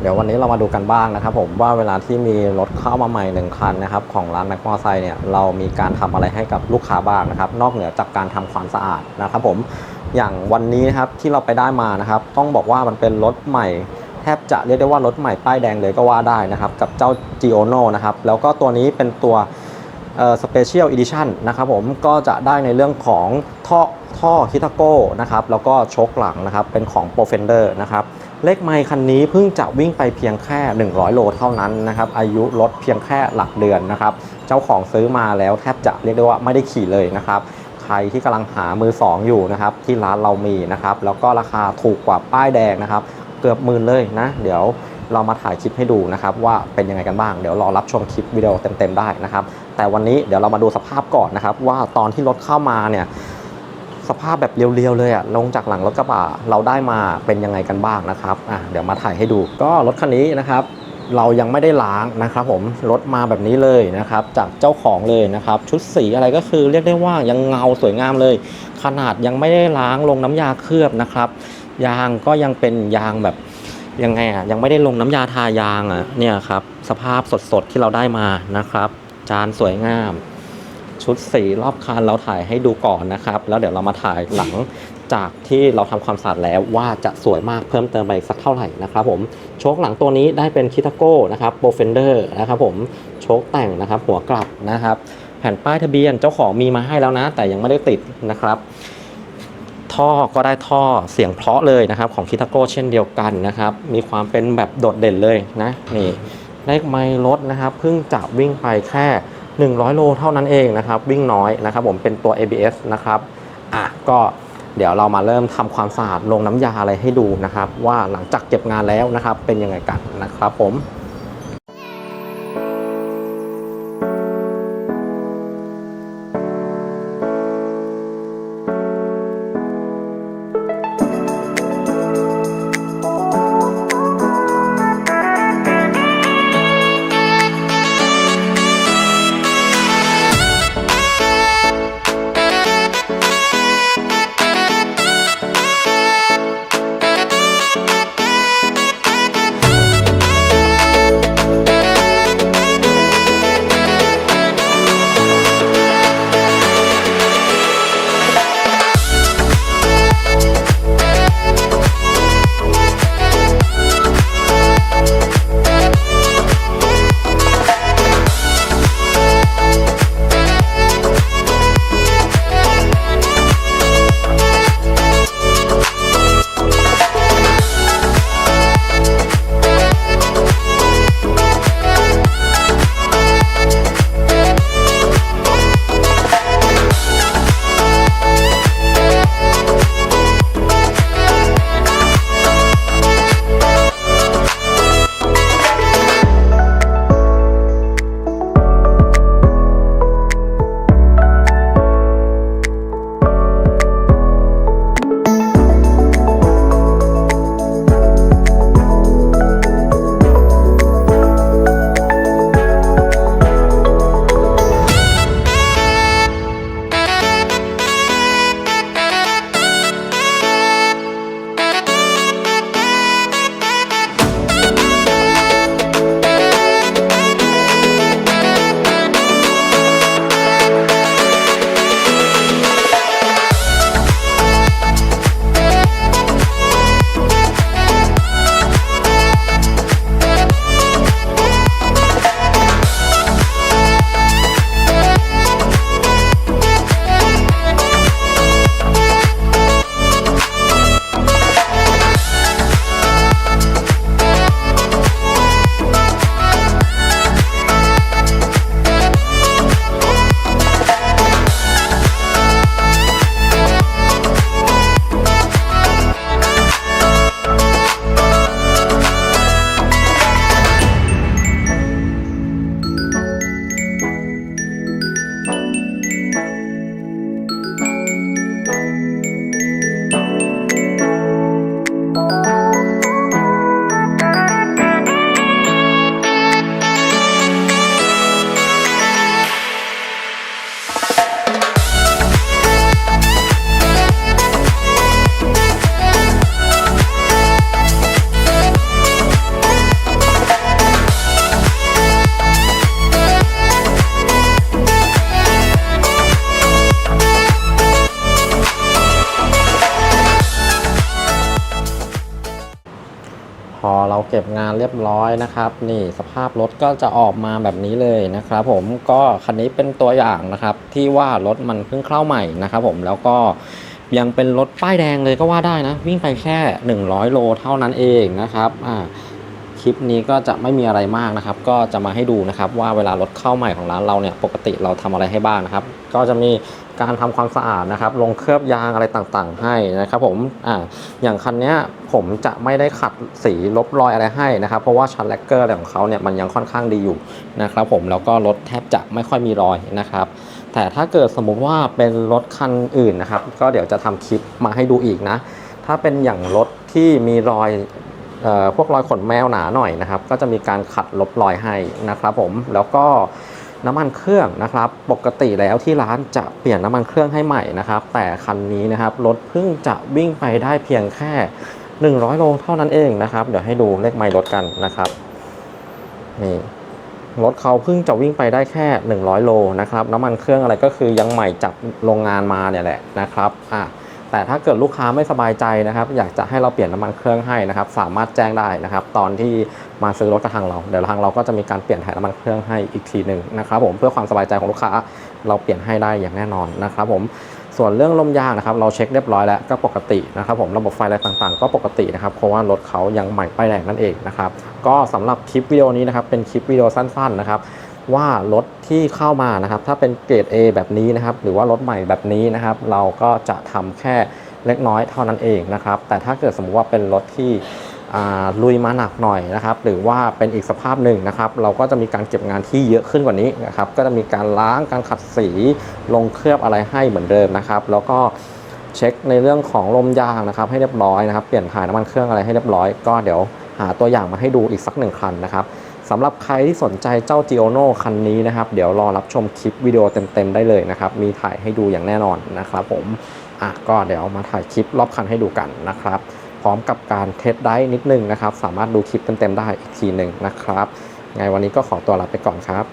เดี๋ยววันนี้เรามาดูกันบ้างนะครับผมว่าเวลาที่มีรถเข้ามาใหม่หนึ่งคันนะครับของร้านแม็กมอไซค์เนี่ยเรามีการทำอะไรให้กับลูกค้าบ้างนะครับนอกเหนือจากการทำความสะอาดนะครับผมอย่างวันนี้นะครับที่เราไปได้มานะครับต้องบอกว่ามันเป็นรถใหม่แทบจะเรียกได้ว่ารถใหม่ป้ายแดงเลยก็ว่าได้นะครับกับเจ้า g i o n o นะครับแล้วก็ตัวนี้เป็นตัวสเปเชียลอีดิชันนะครับผมก็จะได้ในเรื่องของท่อท่อคิทาโก้นะครับแล้วก็โชคหลังนะครับเป็นของ p r o f e n d e r นะครับ เลขไมค์คันนี้เพิ่งจะวิ่งไปเพียงแค่ 100 โลเท่านั้นนะครับอายุรถเพียงแค่หลักเดือนนะครับเจ้าของซื้อมาแล้วแทบจะเรียกได้ว่าไม่ได้ขี่เลยนะครับใครที่กำลังหามือ 2 อยู่นะครับที่ร้านเรามีนะครับแล้วก็ราคาถูกกว่าป้ายแดงนะครับเกือบหมื่นเลยนะเดี๋ยวเรามาถ่ายคลิปให้ดูนะครับว่าเป็นยังไงกันบ้างเดี๋ยวรอรับชมคลิปวิดีโอเต็มๆได้นะครับแต่วันนี้เดี๋ยวเรามาดูสภาพก่อนนะครับว่าตอนที่รถเข้ามาเนี่ย สภาพแบบเรียวๆเลยอะลงจากหลังรถกระบะเราได้มาเป็นยังไงกันบ้างนะครับอะเดี๋ยวมาถ่ายให้ดู ก็รถคันนี้นะครับ เรายังไม่ได้ล้างนะครับ ผมรถมาแบบนี้เลยนะครับ จากเจ้าของเลยนะครับ ชุดสีอะไรก็คือเรียกได้ว่ายังเงาสวยงามเลย ขนาดยังไม่ได้ล้างลงน้ำยาเคลือบนะครับยางก็ยังเป็นยางแบบยังไงอะยังไม่ได้ลงน้ำยาทายางอะเนี่ยครับสภาพสดๆที่เราได้มานะครับ จานสวยงาม ชุดสีรอบคันเราถ่ายให้ดูก่อนนะครับ แล้วเดี๋ยวเรามาถ่ายหลังจากที่เราทำความสะอาดแล้วว่าจะสวยมากเพิ่มเติมไปสักเท่าไหร่นะครับผมโชคหลังตัวนี้ได้เป็นคิทาโก้นะครับโปรเฟนเดอร์นะครับผมโชคแต่งนะครับ หัวกลับนะครับ แผ่นป้ายทะเบียนเจ้าของมีมาให้แล้วนะ แต่ยังไม่ได้ติดนะครับท่อก็ได้ท่อเสียงเพราะเลยนะครับ ของคิทาโก้เช่นเดียวกันนะครับ มีความเป็นแบบโดดเด่นเลยนะนี่เลขไมล์รถนะครับเพิ่งจะวิ่งไปแค่ 100 โลเท่านั้นเองนะครับ วิ่งน้อยนะครับผมเป็นตัว ABS นะครับอะก็เดี๋ยวเรามาเริ่มทำความสะอาดลงน้ำยาอะไรให้ดูนะครับ ว่าหลังจากเก็บงานแล้วนะครับเป็นยังไงกันนะครับผม「 อเราเก็บงานเรียบร้อยนะครับ นี่สภาพรถก็จะออกมาแบบนี้เลยนะครับ ผมก็คันนี้เป็นตัวอย่างนะครับ ที่ว่ารถมันเพิ่งเข้าใหม่นะครับ ผมแล้วก็ยังเป็นรถป้ายแดงเลยก็ว่าได้นะ วิ่งไปแค่ 100 โลเท่านั้นเองนะครับอ่า ลิปนี้ก็จะไม่มีอะไรมากนะครับ ก็จะมาให้ดูนะครับว่าเวลารถเข้าใหม่ของร้านเราเนี่ยปกติเราทำอะไรให้บ้างนะครับ ก็จะมีการทำความสะอาดนะครับ ลงเคลือบยางอะไรต่างๆ ให้นะครับผมอ่าอย่างคันเนี้ยผมจะไม่ได้ขัดสีลบรอยอะไรให้นะครับ เพราะว่าชั้นแลกเกอร์อะไรของเขาเนี่ยมันยังค่อนข้างดีอยู่นะครับผมแล้วก็รถแทบจะไม่ค่อยมีรอยนะครับแต่ถ้าเกิดสมมุติว่าเป็นรถคันอื่นนะครับ ก็เดี๋ยวจะทำคลิปมาให้ดูอีกนะ ถ้าเป็นอย่างรถที่มีรอย พวกรอยขนแมวหนาหน่อยนะครับ ก็จะมีการขัดลบรอยให้นะครับผมแล้วก็น้ำมันเครื่องนะครับ ปกติแล้วที่ร้านจะเปลี่ยนน้ำมันเครื่องให้ใหม่นะครับ แต่คันนี้นะครับรถเพิ่งจะวิ่งไปได้เพียงแค่ 100 โลเท่านั้นเองนะครับ เดี๋ยวให้ดูเลขไมล์รถกันนะครับนี่รถเขาเพิ่งจะวิ่งไปได้แค่ 100 โลนะครับ น้ำมันเครื่องอะไรก็คือยังใหม่จากโรงงานมาเนี่ยแหละนะครับอะ แต่ถ้าเกิดลูกค้าไม่สบายใจนะครับ อยากจะให้เราเปลี่ยนน้ำมันเครื่องให้นะครับ สามารถแจ้งได้นะครับ ตอนที่มาซื้อรถกับทางเรา เดี๋ยวทางเราก็จะมีการเปลี่ยนถ่ายน้ำมันเครื่องให้อีกทีหนึ่งนะครับ ผมเพื่อความสบายใจของลูกค้าเราเปลี่ยนให้ได้อย่างแน่นอนนะครับผมส่วนเรื่องลมยางนะครับเราเช็คเรียบร้อยแล้วก็ปกตินะครับผมระบบไฟอะไรต่างๆ ก็ปกตินะครับเพราะว่ารถเขายังใหม่ป้ายแดงนั่นเองนะครับก็สำหรับคลิปวิดีโอนี้นะครับเป็นคลิปวิดีโอสั้นๆนะครับ ว่ารถที่เข้ามานะครับ ถ้าเป็นเกรด A แบบนี้นะครับ หรือว่ารถใหม่แบบนี้นะครับ เราก็จะทำแค่เล็กน้อยเท่านั้นเองนะครับ แต่ถ้าเกิดสมมุติว่าเป็นรถที่ลุยมาหนักหน่อยนะครับ หรือว่าเป็นอีกสภาพหนึ่งนะครับ เราก็จะมีการเก็บงานที่เยอะขึ้นกว่านี้นะครับ ก็จะมีการล้างการขัดสีลงเคลือบอะไรให้เหมือนเดิมนะครับ แล้วก็เช็คในเรื่องของลมยางนะครับให้เรียบร้อยนะครับ เปลี่ยนถ่ายน้ำมันเครื่องอะไรให้เรียบร้อย ก็เดี๋ยวหาตัวอย่างมาให้ดูอีกสักหนึ่งคันนะครับ สำหรับใครที่สนใจเจ้า g i o n o คันนี้นะครับ เดี๋ยวรอรับชมคลิปวิดีโอเต็มๆได้เลยนะครับ มีถ่ายให้ดูอย่างแน่นอนนะครับผมอะก็เดี๋ยวมาถ่ายคลิปรอบคันให้ดูกันนะครับ พร้อมกับการเทสได้นิดนึงนะครับ สามารถดูคลิปเต็มๆได้อีกทีหนึ่งนะครับ ไงวันนี้ก็ขอตัวลาไปก่อนครับ